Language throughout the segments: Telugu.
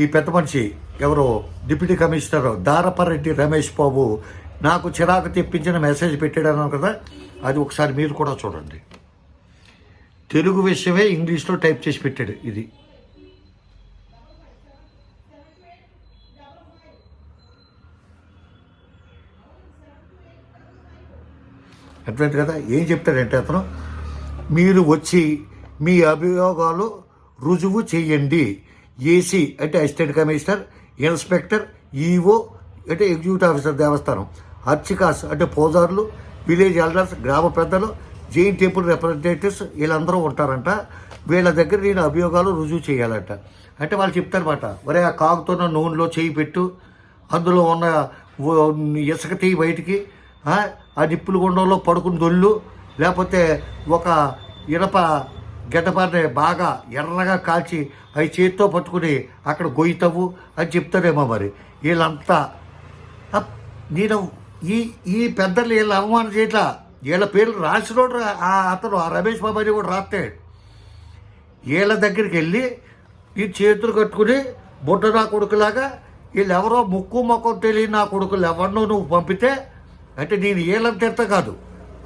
ఈ పెద్ద మనిషి ఎవరో డిప్యూటీ కమిషనర్ దారపరెడ్డి రమేష్ బాబు నాకు చిరాకు తెప్పించిన మెసేజ్ పెట్టాడన్నాను కదా అది ఒకసారి మీరు కూడా చూడండి. తెలుగు విషయమే ఇంగ్లీష్లో టైప్ చేసి పెట్టాడు ఇది. అర్థమైంది కదా ఏం చెప్తాడంటే అతను మీరు వచ్చి మీ అభియోగాలు రుజువు చేయండి. ఏసీ అంటే అసిస్టెంట్ కమిషనర్ ఇన్స్పెక్టర్ ఈఓ అంటే ఎగ్జిక్యూటివ్ ఆఫీసర్ దేవస్థానం అర్చికాస్ అంటే పోజార్లు విలేజ్ ఎల్డర్స్ గ్రామ పెద్దలు జైన్ టెంపుల్ రిప్రజెంటేటివ్స్ వీళ్ళందరూ ఉంటారంట. వీళ్ళ దగ్గర నేను అభియోగాలు రుజువు చేయాలంట. అంటే వాళ్ళు చెప్తారన్నమాట ఒరే ఆ కాగుతున్న నూనెలో చేయి పెట్టు. అందులో ఉన్న ఇసుక తీయి బయటికి. ఆ, ఆ నిప్పుల గుండంలో పడుకుని దొల్లు. లేకపోతే ఒక ఇనప గడ్డపారని బాగా ఎర్రగా కాల్చి అవి చేతితో పట్టుకుని అక్కడ గొయ్యితవు అని చెప్తారేమో మరి. వీళ్ళంతా నేను ఈ ఈ పెద్దలు వీళ్ళు అవమానం చేయట్లా? వీళ్ళ పేర్లు రాసినోడు రా- ఆ అతను ఆ రమేష్ బాబు అని కూడా రాస్తాడు. వీళ్ళ దగ్గరికి వెళ్ళి ఈ చేతులు కట్టుకుని బుడ్డ నా కొడుకులాగా వీళ్ళు ఎవరో ముక్కు మొక్కం తెలియని నా కొడుకులు ఎవరినో నువ్వు పంపితే అంటే నేను వీళ్ళని తిడతా కాదు.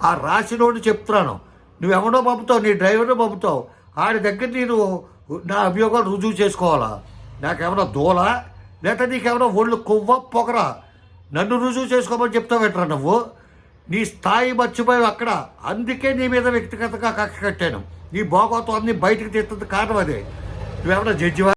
ఆ రాసినోడు చెప్తున్నాను. నువ్వెవడో పంపుతావు నీ డ్రైవర్ని పంపుతావు. ఆడి దగ్గర నేను నా అభియోగాలు రుజువు చేసుకోవాలా? నాకేమైనా దూల? లేకపోతే నీకేమైనా ఒళ్ళు కొవ్వ పొగరా? నన్ను రుజువు చేసుకోమని చెప్తావేట్రా నువ్వు? నీ స్థాయి మర్చిపోయి అక్కడ. అందుకే నీ మీద వ్యక్తిగతంగా కక్ష కట్టాను. నీ భోగోతం అన్ని బయటకు తీస్తుంది కారణం అదే. నువ్వేమైనా జడ్జివా?